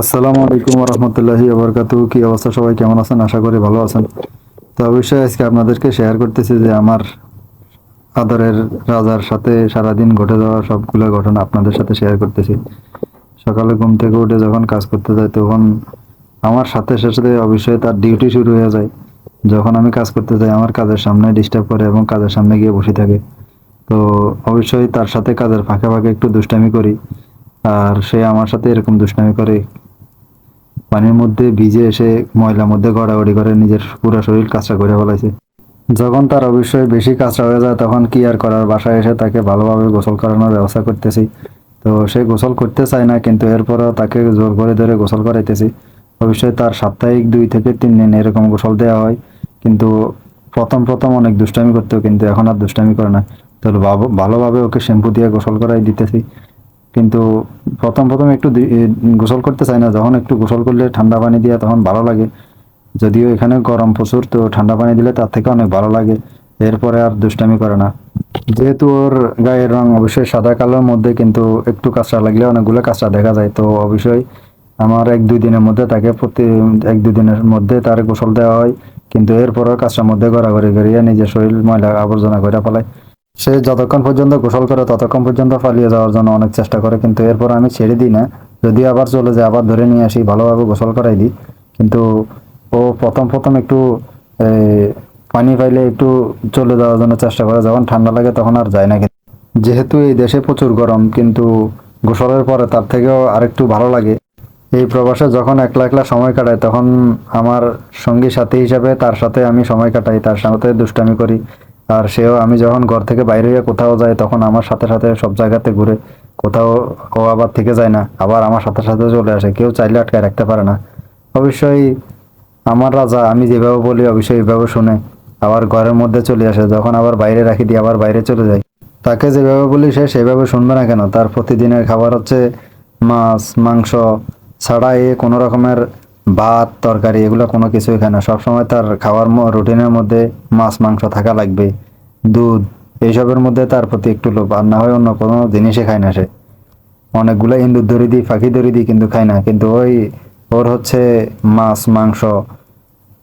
আসসালামু আলাইকুম রহমতুল্লাহি আবরকাতু কি অবস্থা সবাই? কেমন আছেন? আশা করি ভালো আছেন। তো অবশ্যই আজকে আপনাদেরকে শেয়ার করতেছি যে আমার আদরের রাজার সাথে সারাদিন ঘটে যাওয়া সবগুলো ঘটনা আপনাদের সাথে শেয়ার করতেছি। সকালে ঘুম থেকে উঠে যখন কাজ করতে যাই, তখন আমার সাথে সাথে অবশ্যই তার ডিউটি শুরু হয়ে যায়। যখন আমি কাজ করতে যাই, আমার কাজের সামনে ডিস্টার্ব করে এবং কাজের সামনে গিয়ে বসে থাকে। তো অবশ্যই তার সাথে কাজের ফাঁকে ফাঁকে একটু দুষ্টামি করি। আর সে আমার সাথে এরকম দুষ্টামি করে পানির মধ্যে ভিজে এসে ময়লার মধ্যে গড়াগড়ি করে নিজের পুরো শরীর কাঁচা করে ফেলাইছে। যখন তার অবশ্যই বেশি কাঁচা হয়ে যায়, তখন কি আর করার? বাসায় এসে তাকে ভালোভাবে গোসল করানোর ব্যবস্থা করতেছি। তো সে গোসল করতে চায় না, কিন্তু এরপরও তাকে জোর করে ধরে গোসল করাইতেছি। অবশ্যই তার সাপ্তাহিক দুই থেকে তিন দিন এরকম গোসল দেওয়া হয়, কিন্তু প্রথম প্রথম অনেক দুষ্টামি করতো কিন্তু এখন আর দুষ্টামি করে না। তো ভালোভাবে ওকে শ্যাম্পু দিয়ে গোসল করাই দিতেছি। কিন্তু প্রথম প্রথম একটু গোসল করতে চাই না। যখন একটু গোসল করলে ঠান্ডা পানি দিয়ে তখন ভালো লাগে। যদিও এখানে গরম প্রচুর, তো ঠান্ডা পানি দিলে তার থেকে অনেক ভালো লাগে। এরপরে আর দুষ্টামি করে না। যেহেতু ওর গায়ের রং অবশ্যই সাদা কালোর মধ্যে, কিন্তু একটু কাঁচরা লাগলে অনেকগুলো কাঁচরা দেখা যায়। তো অবশ্যই আমার এক দুই দিনের মধ্যে তাকে প্রতি, এক দুই দিনের মধ্যে তার গোসল দেওয়া হয়। কিন্তু এরপরও কাঁচরার মধ্যে গড়াগড়ি করিয়ে নিজের শরীর ময়লা আবর্জনা করে ফেলায়। সে যতক্ষণ পর্যন্ত গোসল করে ততক্ষণ পর্যন্ত পালিয়ে যাওয়ার জন্য অনেক চেষ্টা করে, কিন্তু এরপর আমি ছেড়ে দিই না। যদি আবার চলে যায়, আবার ধরে নিয়ে আসি, ভালোভাবে গোসল করাই দিই। কিন্তু ও প্রথম প্রথম একটু পানি পাইলে একটু চলে যাওয়ার জন্য চেষ্টা করে, যখন ঠান্ডা লাগে তখন আর যায় না কিন্তু। যেহেতু এই দেশে প্রচুর গরম, কিন্তু গোসলের পরে তার থেকেও আরেকটু ভালো লাগে। এই প্রবাসে যখন একলা একলা সময় কাটাই, তখন আমার সঙ্গী সাথী হিসাবে তার সাথে আমি সময় কাটাই, তার সাথে দুষ্টামি করি। আর সেও আমি যখন ঘর থেকে বাইরে গিয়ে কোথাও যাই, তখন আমার সাথে সাথে সব জায়গাতে ঘুরে কোথাও ও আবার থেকে যায় না, আবার আমার সাথে সাথে চলে আসে, কেউ চাইলে আটকায় রাখতে পারে না। অবশ্যই আমার রাজা, আমি যেভাবে বলি, অবশ্যই এইভাবে শুনে আবার ঘরের মধ্যে চলে আসে, যখন আবার বাইরে রাখি দিই আবার বাইরে চলে যায়। তাকে যেভাবে বলি, সে সেভাবে শুনবে না কেন? তার প্রতিদিনের খাবার হচ্ছে মাছ, মাংস ছাড়া এ কোনো রকমের ভাত, তরকারি এগুলো কোনো কিছুই খায় না। সবসময় তার খাওয়ার রুটিনের মধ্যে মাছ, মাংস থাকা লাগবে। দুধ, এইসবের মধ্যে তার প্রতি একটু লোভ। আর না হয় অন্য কোনো জিনিসই খায় না সে। অনেকগুলো ইন্দুর ধরে দিই, ফাঁকি ধরে দিই কিন্তু খায় না। কিন্তু ওই, ওর হচ্ছে মাছ, মাংস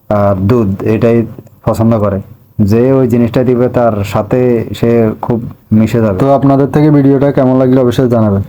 আর দুধ এটাই পছন্দ করে। যে ওই জিনিসটা দিবে তার সাথে সে খুব মিশে যাবে। তো আপনাদের থেকে ভিডিওটা কেমন লাগল অবশ্যই জানাবেন।